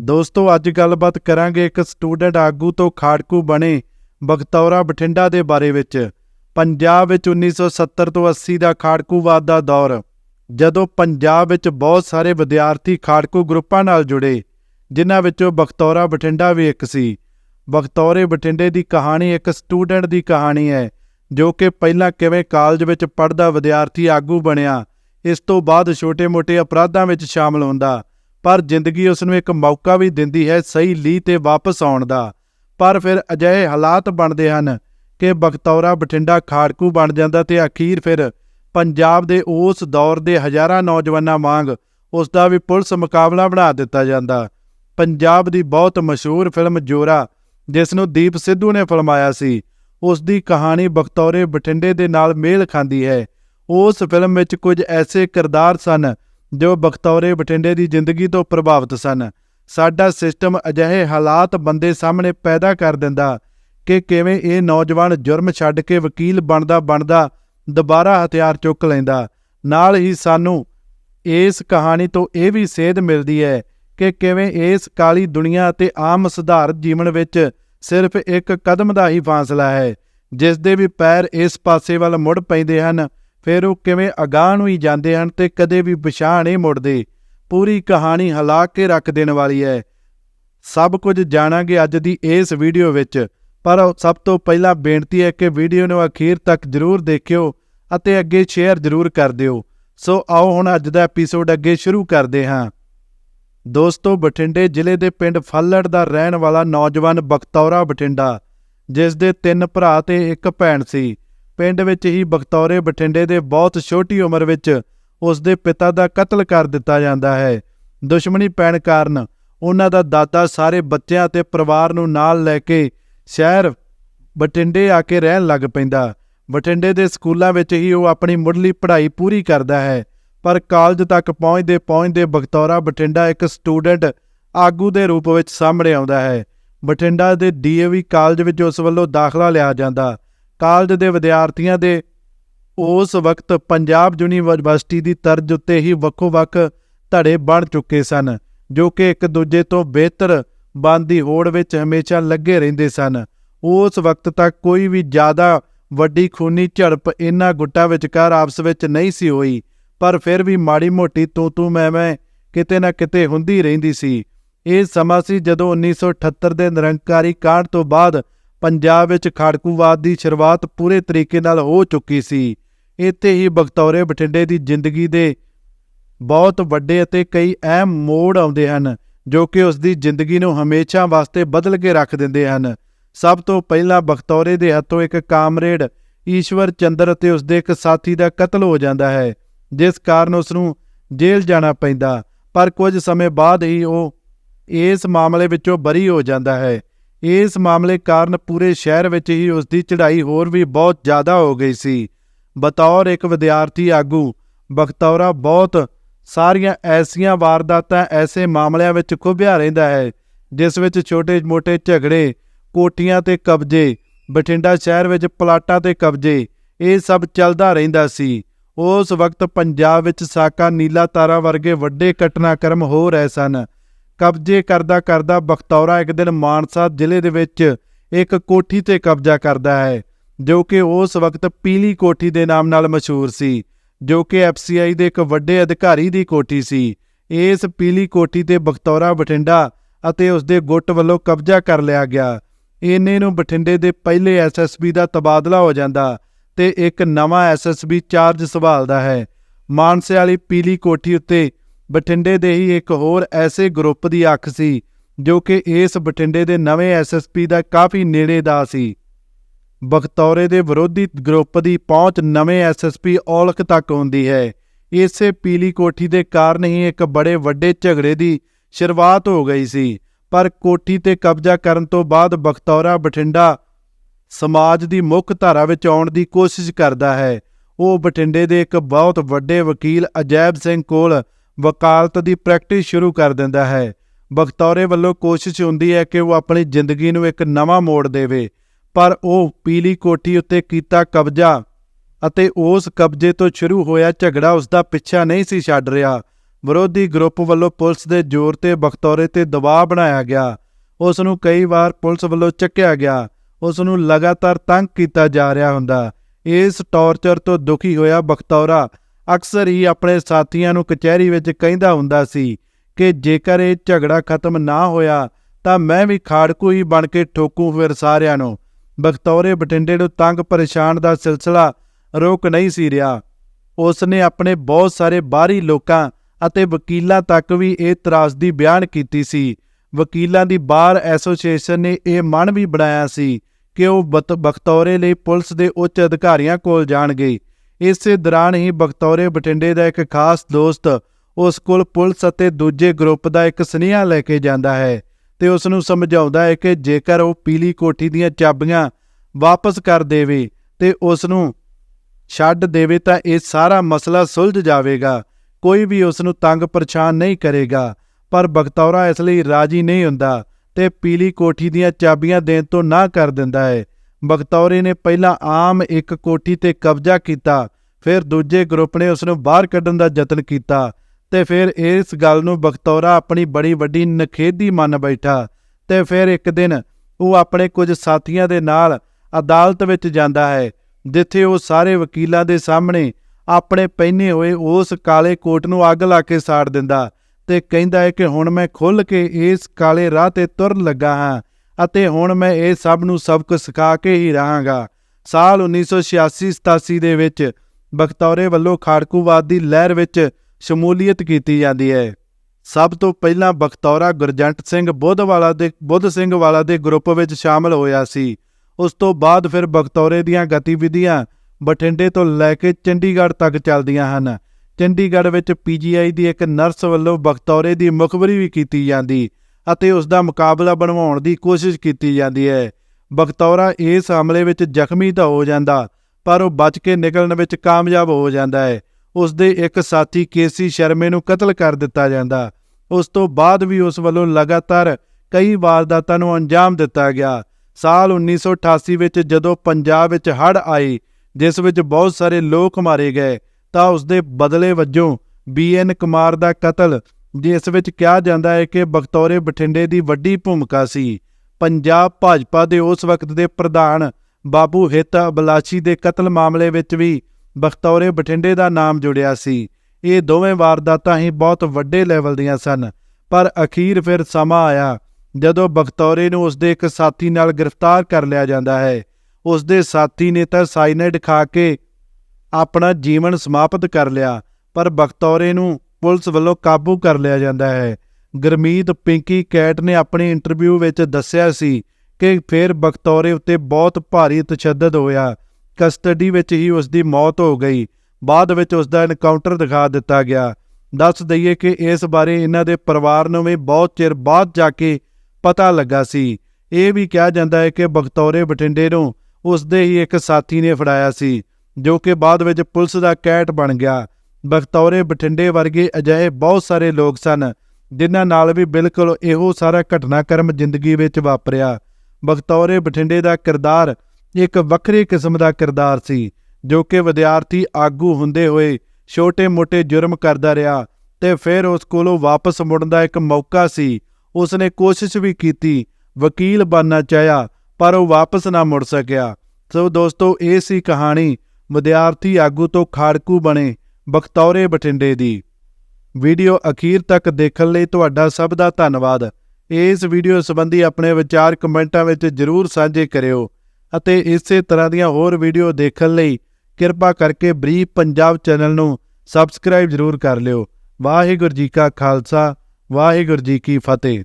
ਦੋਸਤੋ, ਅੱਜ ਗੱਲਬਾਤ ਕਰਾਂਗੇ ਇੱਕ ਸਟੂਡੈਂਟ ਆਗੂ ਤੋਂ ਖਾੜਕੂ ਬਣੇ ਬਖਤੌਰਾ ਬਠਿੰਡਾ ਦੇ ਬਾਰੇ ਵਿੱਚ। ਪੰਜਾਬ ਵਿੱਚ 1970 ਤੋਂ 80 ਦਾ ਖਾੜਕੂਵਾਦ ਦਾ ਦੌਰ। ਜਦੋਂ ਪੰਜਾਬ ਵਿੱਚ ਬਹੁਤ ਸਾਰੇ ਵਿਦਿਆਰਥੀ ਖਾੜਕੂ ਗਰੁੱਪਾਂ ਨਾਲ ਜੁੜੇ, ਜਿਨ੍ਹਾਂ ਵਿੱਚੋਂ ਬਖਤੌਰਾ ਬਠਿੰਡਾ ਵੀ ਇੱਕ ਸੀ। ਬਖਤੌਰੇ ਬਠਿੰਡੇ ਦੀ ਕਹਾਣੀ ਇੱਕ ਸਟੂਡੈਂਟ ਦੀ ਕਹਾਣੀ ਹੈ, ਜੋ ਕਿ ਪਹਿਲਾਂ ਕਿਵੇਂ ਕਾਲਜ ਵਿੱਚ ਪੜ੍ਹਦਾ ਵਿਦਿਆਰਥੀ ਆਗੂ ਬਣਿਆ, ਇਸ ਤੋਂ ਬਾਅਦ ਛੋਟੇ-ਮੋਟੇ ਅਪਰਾਧਾਂ ਵਿੱਚ ਸ਼ਾਮਲ ਹੁੰਦਾ। ਪਰ ਜ਼ਿੰਦਗੀ ਉਸ ਨੂੰ ਇੱਕ ਮੌਕਾ ਵੀ ਦਿੰਦੀ ਹੈ ਸਹੀ ਲੀਹ ਤੇ ਵਾਪਸ ਆਉਣ ਦਾ। ਪਰ ਫਿਰ ਅਜਿਹੇ ਹਾਲਾਤ ਬਣਦੇ ਹਨ ਕਿ ਬਖਤੌਰਾ ਬਠਿੰਡਾ ਖਾੜਕੂ ਬਣ ਜਾਂਦਾ ਤੇ ਅਖੀਰ ਫਿਰ ਪੰਜਾਬ ਦੇ ਉਸ ਦੌਰ ਦੇ ਹਜ਼ਾਰਾਂ ਨੌਜਵਾਨਾਂ ਵਾਂਗ ਉਸ ਦਾ ਵੀ ਪੁਲਿਸ ਮੁਕਾਬਲਾ ਬਣਾ ਦਿੱਤਾ ਜਾਂਦਾ। ਪੰਜਾਬ ਦੀ ਬਹੁਤ ਮਸ਼ਹੂਰ ਫਿਲਮ ਜੋਰਾ, ਜਿਸ ਨੂੰ ਦੀਪ ਸਿੱਧੂ ਨੇ ਫਿਲਮਾਇਆ ਸੀ ਉਸ ਦੀ ਕਹਾਣੀ ਬਖਤੌਰੇ ਬਠਿੰਡੇ ਦੇ ਨਾਲ ਮੇਲ ਖਾਂਦੀ ਹੈ। ਉਸ ਫਿਲਮ ਵਿੱਚ ਕੁਝ ਐਸੇ ਕਿਰਦਾਰ ਸਨ ਜੋ ਬਖਤੌਰੇ ਬਠਿੰਡੇ ਦੀ ਜ਼ਿੰਦਗੀ ਤੋਂ ਪ੍ਰਭਾਵਿਤ ਸਨ। ਸਾਡਾ ਸਿਸਟਮ ਅਜਿਹੇ ਹਾਲਾਤ ਬੰਦੇ ਸਾਹਮਣੇ ਪੈਦਾ ਕਰ ਦਿੰਦਾ ਕਿ ਕਿਵੇਂ ਇਹ ਨੌਜਵਾਨ ਜੁਰਮ ਛੱਡ ਕੇ ਵਕੀਲ ਬਣਦਾ ਬਣਦਾ ਦੁਬਾਰਾ ਹਥਿਆਰ ਚੁੱਕ ਲੈਂਦਾ। ਨਾਲ ਹੀ ਸਾਨੂੰ ਇਸ ਕਹਾਣੀ ਤੋਂ ਇਹ ਵੀ ਸੇਧ ਮਿਲਦੀ ਹੈ ਕਿ ਕਿਵੇਂ ਇਸ ਕਾਲੀ ਦੁਨੀਆ ਅਤੇ ਆਮ ਸੁਧਾਰਤ ਜੀਵਨ ਵਿੱਚ ਸਿਰਫ ਇੱਕ ਕਦਮ ਦਾ ਹੀ ਫਾਸਲਾ ਹੈ ਜਿਸ ਦੇ ਵੀ ਪੈਰ ਇਸ ਪਾਸੇ ਵੱਲ ਮੁੜ ਪੈਂਦੇ ਹਨ ਫਿਰ ਉਹ ਕਿਵੇਂ ਅਗਾਹ ਨੂੰ ਹੀ ਜਾਂਦੇ ਹਨ ਤੇ ਕਦੇ ਵੀ ਪਿਛਾਂਹ ਨਹੀਂ ਮੁੜਦੇ। ਪੂਰੀ ਕਹਾਣੀ ਹਿਲਾ ਕੇ ਰੱਖ ਦੇਣ ਵਾਲੀ ਹੈ ਸਭ ਕੁਝ ਜਾਣਾਂਗੇ ਅੱਜ ਦੀ ਇਸ ਵੀਡੀਓ ਵਿੱਚ। ਪਰ ਸਭ ਤੋਂ ਪਹਿਲਾਂ ਬੇਨਤੀ ਹੈ ਕਿ ਵੀਡੀਓ ਨੂੰ ਅਖੀਰ ਤੱਕ ਜ਼ਰੂਰ ਦੇਖਿਓ ਅਤੇ ਅੱਗੇ ਸ਼ੇਅਰ ਜ਼ਰੂਰ ਕਰ ਦਿਓ। ਸੋ ਆਓ ਹੁਣ ਅੱਜ ਦਾ ਐਪੀਸੋਡ ਅੱਗੇ ਸ਼ੁਰੂ ਕਰਦੇ ਹਾਂ। ਦੋਸਤੋ, ਬਠਿੰਡੇ ਜ਼ਿਲ੍ਹੇ ਦੇ ਪਿੰਡ ਫੱਲੜ ਦਾ ਰਹਿਣ ਵਾਲਾ ਨੌਜਵਾਨ ਬਖਤੌਰਾ ਬਠਿੰਡਾ, ਜਿਸ ਦੇ ਤਿੰਨ ਭਰਾ ਤੇ ਇੱਕ ਭੈਣ ਸੀ। ਪਿੰਡ ਵਿੱਚ ਹੀ ਬਖਤੌਰੇ ਬਠਿੰਡੇ ਦੇ ਬਹੁਤ ਛੋਟੀ ਉਮਰ ਵਿੱਚ ਉਸ ਦੇ ਪਿਤਾ ਦਾ ਕਤਲ ਕਰ ਦਿੱਤਾ ਜਾਂਦਾ ਹੈ। ਦੁਸ਼ਮਣੀ ਪੈਣ ਕਾਰਨ ਉਹਨਾਂ ਦਾ ਦਾਦਾ ਸਾਰੇ ਬੱਚਿਆਂ ਤੇ ਪਰਿਵਾਰ ਨੂੰ ਨਾਲ ਲੈ ਕੇ ਸ਼ਹਿਰ ਬਠਿੰਡੇ ਆ ਕੇ ਰਹਿਣ ਲੱਗ ਪੈਂਦਾ। ਬਠਿੰਡੇ ਦੇ ਸਕੂਲਾਂ ਵਿੱਚ ਹੀ ਉਹ ਆਪਣੀ ਮੁੱਢਲੀ ਪੜ੍ਹਾਈ ਪੂਰੀ ਕਰਦਾ ਹੈ, ਪਰ ਕਾਲਜ ਤੱਕ ਪਹੁੰਚਦੇ ਪਹੁੰਚਦੇ ਬਖਤੌਰਾ ਬਠਿੰਡਾ ਇੱਕ ਸਟੂਡੈਂਟ ਆਗੂ ਦੇ ਰੂਪ ਵਿੱਚ ਸਾਹਮਣੇ ਆਉਂਦਾ ਹੈ। ਬਠਿੰਡਾ ਦੇ ਡੀਏਵੀ ਕਾਲਜ ਵਿੱਚ ਉਸ ਵੱਲੋਂ ਦਾਖਲਾ ਲਿਆ ਜਾਂਦਾ। ਕਾਲਜ ਦੇ ਵਿਦਿਆਰਥੀਆਂ ਦੇ, ਉਸ ਵਕਤ ਪੰਜਾਬ ਯੂਨੀਵਰਸਿਟੀ ਦੀ ਤਰਜ਼ ਉੱਤੇ ਹੀ ਵੱਖੋ-ਵੱਖ ਧੜੇ ਬਣ ਚੁੱਕੇ ਸਨ, ਜੋ ਕਿ ਇੱਕ ਦੂਜੇ ਤੋਂ ਬਿਹਤਰ ਬਣਨ ਹੋੜ ਵਿੱਚ ਹਮੇਸ਼ਾ ਲੱਗੇ ਰਹਿੰਦੇ ਸਨ। ਉਸ ਵਕਤ ਤੱਕ ਕੋਈ ਵੀ ਜ਼ਿਆਦਾ ਵੱਡੀ ਖੂਨੀ ਝੜਪ ਇਹਨਾਂ ਗੁੱਟਾਂ ਵਿਚਕਾਰ ਆਪਸ ਵਿੱਚ ਨਹੀਂ ਸੀ ਹੋਈ, ਪਰ ਫਿਰ ਵੀ ਮਾੜੀ ਮੋਟੀ ਤੂੰ ਤੂੰ ਮੈਂ ਮੈਂ ਕਿਤੇ ਨਾ ਕਿਤੇ ਹੁੰਦੀ ਰਹਿੰਦੀ ਸੀ। ਇਹ ਸਮਾਂ ਸੀ ਜਦੋਂ 1978 ਦੇ ਨਿਰੰਕਾਰੀ ਕਾਂਡ ਤੋਂ ਬਾਅਦ ਪੰਜਾਬ ਵਿੱਚ ਖਾੜਕੂਵਾਦ ਦੀ ਸ਼ੁਰੂਆਤ ਪੂਰੇ ਤਰੀਕੇ ਨਾਲ ਹੋ ਚੁੱਕੀ ਸੀ। ਇੱਥੇ ਹੀ ਬਖਤੌਰੇ ਬਠਿੰਡੇ ਦੀ ਜ਼ਿੰਦਗੀ ਦੇ ਬਹੁਤ ਵੱਡੇ ਅਤੇ ਕਈ ਅਹਿਮ ਮੋੜ ਆਉਂਦੇ ਹਨ, ਜੋ ਕਿ ਉਸ ਦੀ ਜ਼ਿੰਦਗੀ ਨੂੰ ਹਮੇਸ਼ਾ ਵਾਸਤੇ ਬਦਲ ਕੇ ਰੱਖ ਦਿੰਦੇ ਹਨ। ਸਭ ਤੋਂ ਪਹਿਲਾਂ ਬਖਤੌਰੇ ਦੇ ਹੱਥੋਂ ਇੱਕ ਕਾਮਰੇਡ ਈਸ਼ਵਰ ਚੰਦਰ ਅਤੇ ਉਸ ਦੇ ਇੱਕ ਸਾਥੀ ਦਾ ਕਤਲ ਹੋ ਜਾਂਦਾ ਹੈ, ਜਿਸ ਕਾਰਨ ਉਸ ਨੂੰ ਜੇਲ੍ਹ ਜਾਣਾ ਪੈਂਦਾ, ਪਰ ਕੁਝ ਸਮੇਂ ਬਾਅਦ ਹੀ ਉਹ ਇਸ ਮਾਮਲੇ ਵਿੱਚੋਂ ਬਰੀ ਹੋ ਜਾਂਦਾ ਹੈ। ਇਸ ਮਾਮਲੇ ਕਾਰਨ ਪੂਰੇ ਸ਼ਹਿਰ ਵਿੱਚ ਹੀ ਉਸ ਦੀ ਚੜ੍ਹਾਈ ਹੋਰ ਵੀ ਬਹੁਤ ਜ਼ਿਆਦਾ ਹੋ ਗਈ ਸੀ। ਬਤੌਰ ਇੱਕ ਵਿਦਿਆਰਥੀ ਆਗੂ, ਬਖਤੌਰਾ ਬਹੁਤ ਸਾਰੀਆਂ ਐਸੀਆਂ ਵਾਰਦਾਤਾਂ ਐਸੇ ਮਾਮਲਿਆਂ ਵਿੱਚ ਖੁੱਭਿਆ ਰਹਿੰਦਾ ਹੈ, ਜਿਸ ਵਿੱਚ ਛੋਟੇ-ਮੋਟੇ ਝਗੜੇ, ਕੋਠੀਆਂ ਤੇ ਕਬਜ਼ੇ, ਬਠਿੰਡਾ ਸ਼ਹਿਰ ਵਿੱਚ ਪਲਾਟਾਂ ਤੇ ਕਬਜ਼ੇ, ਇਹ ਸਭ ਚੱਲਦਾ ਰਹਿੰਦਾ ਸੀ। ਉਸ ਵਕਤ ਪੰਜਾਬ ਵਿੱਚ ਸਾਕਾ ਨੀਲਾ ਤਾਰਾ ਵਰਗੇ ਵੱਡੇ ਘਟਨਾਕ੍ਰਮ ਹੋ ਰਹੇ ਸਨ। ਕਬਜ਼ੇ ਕਰਦਾ ਕਰਦਾ ਬਖਤੌਰਾ ਇੱਕ ਦਿਨ ਮਾਨਸਾ ਜ਼ਿਲ੍ਹੇ ਦੇ ਵਿੱਚ ਇੱਕ ਕੋਠੀ ਤੇ ਕਬਜ਼ਾ ਕਰਦਾ ਹੈ, ਜੋ ਕਿ ਉਸ ਵਕਤ ਪੀਲੀ ਕੋਠੀ ਦੇ ਨਾਮ ਨਾਲ ਮਸ਼ਹੂਰ ਸੀ, ਜੋ ਕਿ ਐਫਸੀਆਈ ਦੇ ਇੱਕ ਵੱਡੇ ਅਧਿਕਾਰੀ ਦੀ ਕੋਠੀ ਸੀ। ਇਸ ਪੀਲੀ ਕੋਠੀ ਤੇ ਬਖਤੌਰਾ ਬਠਿੰਡਾ ਅਤੇ ਉਸ ਦੇ ਗੁੱਟ ਵੱਲੋਂ ਕਬਜ਼ਾ ਕਰ ਲਿਆ ਗਿਆ। ਇਹਨੇ ਨੂੰ ਬਠਿੰਡੇ ਦੇ ਪਹਿਲੇ ਐਸਐਸਬੀ ਦਾ ਤਬਾਦਲਾ ਹੋ ਜਾਂਦਾ ਤੇ ਇੱਕ ਨਵਾਂ ਐਸਐਸਬੀ ਚਾਰਜ ਸੰਭਾਲਦਾ ਹੈ। ਮਾਨਸੇ ਵਾਲੀ ਪੀਲੀ ਕੋਠੀ ਉੱਤੇ ਬਠਿੰਡੇ ਦੇ ਹੀ ਇੱਕ ਹੋਰ ਐਸੇ ਗਰੁੱਪ ਦੀ ਅੱਖ ਸੀ, ਜੋ ਕਿ ਇਸ ਬਠਿੰਡੇ ਦੇ ਨਵੇਂ ਐਸਐਸਪੀ ਦਾ ਕਾਫੀ ਨੇੜੇ ਦਾ ਸੀ। ਬਖਤੌਰੇ ਦੇ ਵਿਰੋਧੀ ਗਰੁੱਪ ਦੀ ਪਹੁੰਚ ਨਵੇਂ ਐਸਐਸਪੀ ਔਲਖ ਤੱਕ ਹੁੰਦੀ ਹੈ। ਇਸੇ ਪੀਲੀ ਕੋਠੀ ਦੇ ਕਾਰਨ ਹੀ ਇੱਕ ਬੜੇ ਵੱਡੇ ਝਗੜੇ ਦੀ ਸ਼ੁਰੂਆਤ ਹੋ ਗਈ ਸੀ, ਪਰ ਕੋਠੀ ਤੇ ਕਬਜ਼ਾ ਕਰਨ ਤੋਂ ਬਾਅਦ ਬਖਤੌਰਾ ਬਠਿੰਡਾ ਸਮਾਜ ਦੀ ਮੁੱਖ ਧਾਰਾ ਵਿੱਚ ਆਉਣ ਦੀ ਕੋਸ਼ਿਸ਼ ਕਰਦਾ ਹੈ। ਉਹ ਬਠਿੰਡੇ ਦੇ ਇੱਕ ਬਹੁਤ ਵੱਡੇ ਵਕੀਲ ਅਜੈਬ ਸਿੰਘ ਕੋਲ ਵਕਾਲਤ ਦੀ ਪ੍ਰੈਕਟਿਸ ਸ਼ੁਰੂ ਕਰ ਦਿੰਦਾ ਹੈ। ਬਖਤੌਰੇ ਵੱਲੋਂ ਕੋਸ਼ਿਸ਼ ਹੁੰਦੀ ਹੈ ਕਿ ਉਹ ਆਪਣੀ ਜ਼ਿੰਦਗੀ ਨੂੰ ਇੱਕ ਨਵਾਂ ਮੋੜ ਦੇਵੇ, ਪਰ ਉਹ ਪੀਲੀ ਕੋਠੀ ਉੱਤੇ ਕੀਤਾ ਕਬਜ਼ਾ ਅਤੇ ਉਸ ਕਬਜ਼ੇ ਤੋਂ ਸ਼ੁਰੂ ਹੋਇਆ ਝਗੜਾ ਉਸ ਦਾ ਪਿੱਛਾ ਨਹੀਂ ਸੀ ਛੱਡ ਰਿਹਾ। ਵਿਰੋਧੀ ਗਰੁੱਪ ਵੱਲੋਂ ਪੁਲਿਸ ਦੇ ਜ਼ੋਰ ਤੇ ਬਖਤੌਰੇ ਤੇ ਦਬਾਅ ਬਣਾਇਆ ਗਿਆ। ਉਸ ਨੂੰ ਕਈ ਵਾਰ ਪੁਲਿਸ ਵੱਲੋਂ ਚੱਕਿਆ ਗਿਆ। ਉਸ ਨੂੰ ਲਗਾਤਾਰ ਤੰਗ ਕੀਤਾ ਜਾ ਰਿਹਾ ਹੁੰਦਾ। ਇਸ ਟੌਰਚਰ ਤੋਂ ਦੁਖੀ ਹੋਇਆ ਬਖਤੌਰਾ ਅਕਸਰ ਹੀ ਆਪਣੇ ਸਾਥੀਆਂ ਨੂੰ ਕਚਹਿਰੀ ਵਿੱਚ ਕਹਿੰਦਾ ਹੁੰਦਾ ਸੀ ਕਿ ਜੇਕਰ ਇਹ ਝਗੜਾ ਖਤਮ ਨਾ ਹੋਇਆ, ਤਾਂ ਮੈਂ ਵੀ ਖਾੜਕੂ ਹੀ ਬਣ ਕੇ ਠੋਕੂ ਫਿਰ ਸਾਰਿਆਂ ਨੂੰ। ਬਖਤੌਰੇ ਬਠਿੰਡੇ ਨੂੰ ਤੰਗ ਪਰੇਸ਼ਾਨ ਦਾ ਸਿਲਸਿਲਾ ਰੋਕ ਨਹੀਂ ਸੀ ਰਿਹਾ। ਉਸ ਨੇ ਆਪਣੇ ਬਹੁਤ ਸਾਰੇ ਬਾਹਰੀ ਲੋਕਾਂ ਅਤੇ ਵਕੀਲਾਂ ਤੱਕ ਵੀ ਇਹ ਤਰਾਸਦੀ ਬਿਆਨ ਕੀਤੀ ਸੀ। ਵਕੀਲਾਂ ਦੀ ਬਾਰ ਐਸੋਸੀਏਸ਼ਨ ਨੇ ਇਹ ਮਨ ਵੀ ਬਣਾਇਆ ਸੀ ਕਿ ਉਹ ਬਤ- ਬਖਤੌਰੇ ਲਈ ਪੁਲਿਸ ਦੇ ਉੱਚ ਅਧਿਕਾਰੀਆਂ ਕੋਲ ਜਾਣਗੇ। ਇਸੇ ਦੌਰਾਨ ਹੀ ਬਖਤੌਰੇ ਬਠਿੰਡੇ ਦਾ ਇੱਕ ਖਾਸ ਦੋਸਤ ਉਸ ਕੋਲ ਪੁਲਿਸ ਅਤੇ ਦੂਜੇ ਗਰੁੱਪ ਦਾ ਇੱਕ ਸੁਨੇਹਾ ਲੈ ਕੇ ਜਾਂਦਾ ਹੈ ਤੇ ਉਸ ਨੂੰ ਸਮਝਾਉਂਦਾ ਹੈ ਕਿ ਜੇਕਰ ਉਹ ਪੀਲੀ ਕੋਠੀ ਦੀਆਂ ਚਾਬੀਆਂ ਵਾਪਸ ਕਰ ਦੇਵੇ ਤੇ ਉਸ ਨੂੰ ਛੱਡ ਦੇਵੇ ਤਾਂ ਇਹ ਸਾਰਾ ਮਸਲਾ ਸੁਲਝ ਜਾਵੇਗਾ, ਕੋਈ ਵੀ ਉਸ ਨੂੰ ਤੰਗ ਪਰੇਸ਼ਾਨ ਨਹੀਂ ਕਰੇਗਾ, ਪਰ ਬਖਤੌਰਾ ਇਸ ਲਈ ਰਾਜੀ ਨਹੀਂ ਹੁੰਦਾ ਤੇ ਪੀਲੀ ਕੋਠੀ ਦੀਆਂ ਚਾਬੀਆਂ ਦੇਣ ਤੋਂ ਨਾ ਕਰ ਦਿੰਦਾ ਹੈ। ਬਖਤੌਰੇ ਨੇ ਪਹਿਲਾਂ ਆਮ ਇੱਕ ਕੋਠੀ ਤੇ ਕਬਜ਼ਾ ਕੀਤਾ, ਫਿਰ ਦੂਜੇ ਗਰੁੱਪ ਨੇ ਉਸ ਨੂੰ ਬਾਹਰ ਕੱਢਣ ਦਾ ਯਤਨ ਕੀਤਾ ਤੇ ਫਿਰ ਇਸ ਗੱਲ ਨੂੰ ਬਖਤੌਰਾ ਆਪਣੀ ਬੜੀ ਵੱਡੀ ਨਖੇਦੀ ਮੰਨ ਬੈਠਾ ਤੇ ਫਿਰ ਇੱਕ ਦਿਨ ਉਹ ਆਪਣੇ ਕੁਝ ਸਾਥੀਆਂ ਦੇ ਨਾਲ ਅਦਾਲਤ ਵਿੱਚ ਜਾਂਦਾ ਹੈ, ਜਿੱਥੇ ਉਹ ਸਾਰੇ ਵਕੀਲਾਂ ਦੇ ਸਾਹਮਣੇ ਆਪਣੇ ਪਹਿਨੇ ਹੋਏ ਉਸ ਕਾਲੇ ਕੋਟ ਨੂੰ ਅੱਗ ਲਾ ਕੇ ਸਾੜ ਦਿੰਦਾ ਤੇ ਕਹਿੰਦਾ ਹੈ ਕਿ ਹੁਣ ਮੈਂ ਖੁੱਲ ਕੇ ਇਸ ਕਾਲੇ ਰਾਹ ਤੇ ਤੁਰਨ ਲੱਗਾ ਹਾਂ। ਅਤੇ ਹੁਣ ਮੈਂ ਇਹ ਸਭ ਨੂੰ ਸਬਕ ਸਿਖਾ ਕੇ ਹੀ ਰਹਾਂਗਾ। ਸਾਲ 1986-87 ਦੇ ਵਿੱਚ ਬਖਤੌਰੇ ਵੱਲੋਂ ਖਾੜਕੂਵਾਦ ਦੀ ਲਹਿਰ ਵਿੱਚ ਸ਼ਮੂਲੀਅਤ ਕੀਤੀ ਜਾਂਦੀ ਹੈ। ਸਭ ਤੋਂ ਪਹਿਲਾਂ ਬਖਤੌਰਾ ਗੁਰਜੰਟ ਸਿੰਘ ਬੁੱਧ ਵਾਲਾ ਦੇ, ਬੁੱਧ ਸਿੰਘ ਵਾਲਾ ਦੇ ਗਰੁੱਪ ਵਿੱਚ ਸ਼ਾਮਲ ਹੋਇਆ ਸੀ। ਉਸ ਤੋਂ ਬਾਅਦ ਫਿਰ ਬਖਤੌਰੇ ਦੀਆਂ ਗਤੀਵਿਧੀਆਂ ਬਠਿੰਡੇ ਤੋਂ ਲੈ ਕੇ ਚੰਡੀਗੜ੍ਹ ਤੱਕ ਚੱਲਦੀਆਂ ਹਨ। ਚੰਡੀਗੜ੍ਹ ਵਿੱਚ ਪੀਜੀਆਈ ਦੀ ਇੱਕ ਨਰਸ ਵੱਲੋਂ ਬਖਤੌਰੇ ਦੀ ਮੁਖਬਰੀ ਵੀ ਕੀਤੀ ਜਾਂਦੀ। ਅਤੇ ਉਸ ਦਾ ਮੁਕਾਬਲਾ ਬਣਵਾਉਣ ਦੀ ਕੋਸ਼ਿਸ਼ ਕੀਤੀ ਜਾਂਦੀ ਹੈ। ਬਖਤੌਰਾ ਇਸ ਹਮਲੇ ਵਿੱਚ ਜ਼ਖਮੀ ਤਾਂ ਹੋ ਜਾਂਦਾ, ਪਰ ਉਹ ਬਚ ਕੇ ਨਿਕਲਣ ਵਿੱਚ ਕਾਮਯਾਬ ਹੋ ਜਾਂਦਾ ਹੈ। ਉਸ ਦੇ ਇੱਕ ਸਾਥੀ ਕੇਸੀ ਸ਼ਰਮੇ ਨੂੰ ਕਤਲ ਕਰ ਦਿੱਤਾ ਜਾਂਦਾ। ਉਸ ਤੋਂ ਬਾਅਦ ਵੀ ਉਸ ਵੱਲੋਂ ਲਗਾਤਾਰ ਕਈ ਵਾਰਦਾਤਾਂ ਨੂੰ ਅੰਜਾਮ ਦਿੱਤਾ ਗਿਆ। ਸਾਲ 1988 ਵਿੱਚ ਜਦੋਂ ਪੰਜਾਬ ਵਿੱਚ ਹੜ੍ਹ ਆਈ, ਜਿਸ ਵਿੱਚ ਬਹੁਤ ਸਾਰੇ ਲੋਕ ਮਾਰੇ ਗਏ, ਤਾਂ ਉਸ ਦੇ ਬਦਲੇ ਵਜੋਂ ਬੀਐਨ ਕੁਮਾਰ ਦਾ ਕਤਲ ਜਿਸ ਵਿੱਚ ਕਿਹਾ ਜਾਂਦਾ ਹੈ ਕਿ ਬਖਤੌਰੇ ਬਠਿੰਡੇ ਦੀ ਵੱਡੀ ਭੂਮਿਕਾ ਸੀ। ਪੰਜਾਬ ਭਾਜਪਾ ਦੇ ਉਸ ਵਕਤ ਦੇ ਪ੍ਰਧਾਨ ਬਾਬੂ ਹਿੱਤ ਅਬਲਾਸ਼ੀ ਦੇ ਕਤਲ ਮਾਮਲੇ ਵਿੱਚ ਵੀ ਬਖਤੌਰੇ ਬਠਿੰਡੇ ਦਾ ਨਾਮ ਜੁੜਿਆ ਸੀ। ਇਹ ਦੋਵੇਂ ਵਾਰਦਾਤਾਂ ਹੀ ਬਹੁਤ ਵੱਡੇ ਲੈਵਲ ਦੀਆਂ ਸਨ, ਪਰ ਅਖੀਰ ਫਿਰ ਸਮਾਂ ਆਇਆ ਜਦੋਂ ਬਖਤੌਰੇ ਨੂੰ ਉਸਦੇ ਇੱਕ ਸਾਥੀ ਨਾਲ ਗ੍ਰਿਫਤਾਰ ਕਰ ਲਿਆ ਜਾਂਦਾ ਹੈ। ਉਸਦੇ ਸਾਥੀ ਨੇ ਤਾਂ ਸਾਈਨਾਈਡ ਖਾ ਕੇ ਆਪਣਾ ਜੀਵਨ ਸਮਾਪਤ ਕਰ ਲਿਆ, ਪਰ ਬਖਤੌਰੇ ਨੂੰ ਪੁਲਿਸ ਵੱਲੋਂ ਕਾਬੂ ਕਰ ਲਿਆ ਜਾਂਦਾ ਹੈ। ਗਰਮੀਤ ਪਿੰਕੀ ਕੈਟ ਨੇ ਆਪਣੀ ਇੰਟਰਵਿਊ ਵਿੱਚ ਦੱਸਿਆ ਸੀ ਕਿ ਫਿਰ ਬਖਤੌਰੇ ਉੱਤੇ ਬਹੁਤ ਭਾਰੀ ਤਸ਼ੱਦਦ ਹੋਇਆ। ਕਸਟਡੀ ਵਿੱਚ ਹੀ ਉਸ ਦੀ ਮੌਤ ਹੋ ਗਈ। ਬਾਅਦ ਵਿੱਚ ਉਸ ਦਾ ਐਨਕਾਊਂਟਰ ਦਿਖਾ ਦਿੱਤਾ ਗਿਆ। ਦੱਸ ਦਈਏ ਕਿ ਇਸ ਬਾਰੇ ਇਹਨਾਂ ਦੇ ਪਰਿਵਾਰ ਨੂੰ ਵੀ ਬਹੁਤ ਚਿਰ ਬਾਅਦ ਜਾ ਕੇ ਪਤਾ ਲੱਗਾ ਸੀ। ਇਹ ਵੀ ਕਿਹਾ ਜਾਂਦਾ ਹੈ ਕਿ ਬਖਤੌਰੇ ਬਠਿੰਡੇ ਨੂੰ ਉਸ ਦੇ ਹੀ ਇੱਕ ਸਾਥੀ ਨੇ ਫੜਾਇਆ ਸੀ, ਜੋ ਕਿ ਬਾਅਦ ਵਿੱਚ ਪੁਲਿਸ ਦਾ ਕੈਟ ਬਣ ਗਿਆ। ਬਖਤੌਰੇ ਬਠਿੰਡੇ ਵਰਗੇ ਅਜਿਹੇ ਬਹੁਤ ਸਾਰੇ ਲੋਕ ਸਨ, ਜਿਨ੍ਹਾਂ ਨਾਲ ਵੀ ਬਿਲਕੁਲ ਇਹੋ ਸਾਰਾ ਘਟਨਾਕ੍ਰਮ ਜ਼ਿੰਦਗੀ ਵਿੱਚ ਵਾਪਰਿਆ। ਬਖਤੌਰੇ ਬਠਿੰਡੇ ਦਾ ਕਿਰਦਾਰ ਇੱਕ ਵੱਖਰੀ ਕਿਸਮ ਦਾ ਕਿਰਦਾਰ ਸੀ, ਜੋ ਕਿ ਵਿਦਿਆਰਥੀ ਆਗੂ ਹੁੰਦੇ ਹੋਏ ਛੋਟੇ-ਮੋਟੇ ਜੁਰਮ ਕਰਦਾ ਰਿਹਾ ਤੇ ਫਿਰ ਉਸ ਕੋਲੋਂ ਵਾਪਸ ਮੁੜਨ ਦਾ ਇੱਕ ਮੌਕਾ ਸੀ। ਉਸਨੇ ਕੋਸ਼ਿਸ਼ ਵੀ ਕੀਤੀ, ਵਕੀਲ ਬਣਨਾ ਚਾਹਿਆ, ਪਰ ਉਹ ਵਾਪਸ ਨਾ ਮੁੜ ਸਕਿਆ। ਸੋ ਦੋਸਤੋ, ਇਹ ਸੀ ਕਹਾਣੀ। ਵਿਦਿਆਰਥੀ ਆਗੂ ਤੋਂ ਖਾੜਕੂ ਬਣੇ। ਬਖਤੌਰੇ ਬਠਿੰਡੇ ਦੀ। ਵੀਡੀਓ ਅਖੀਰ ਤੱਕ ਦੇਖਣ ਲਈ ਤੁਹਾਡਾ ਸਭ ਦਾ ਧੰਨਵਾਦ। ਇਸ ਵੀਡੀਓ ਸੰਬੰਧੀ ਆਪਣੇ ਵਿਚਾਰ ਕਮੈਂਟਾਂ ਵਿੱਚ ਜਰੂਰ ਸਾਂਝੇ ਕਰਿਓ ਅਤੇ ਇਸੇ ਤਰ੍ਹਾਂ ਦੀਆਂ ਹੋਰ ਵੀਡੀਓ ਦੇਖਣ ਲਈ ਕਿਰਪਾ ਕਰਕੇ ਬਰੀਫ ਪੰਜਾਬ ਚੈਨਲ ਨੂੰ ਸਬਸਕ੍ਰਾਈਬ ਜਰੂਰ ਕਰ ਲਿਓ। ਵਾਹਿਗੁਰੂ ਜੀ ਕਾ ਖਾਲਸਾ, ਵਾਹਿਗੁਰੂ ਜੀ ਕੀ ਫਤਿਹ।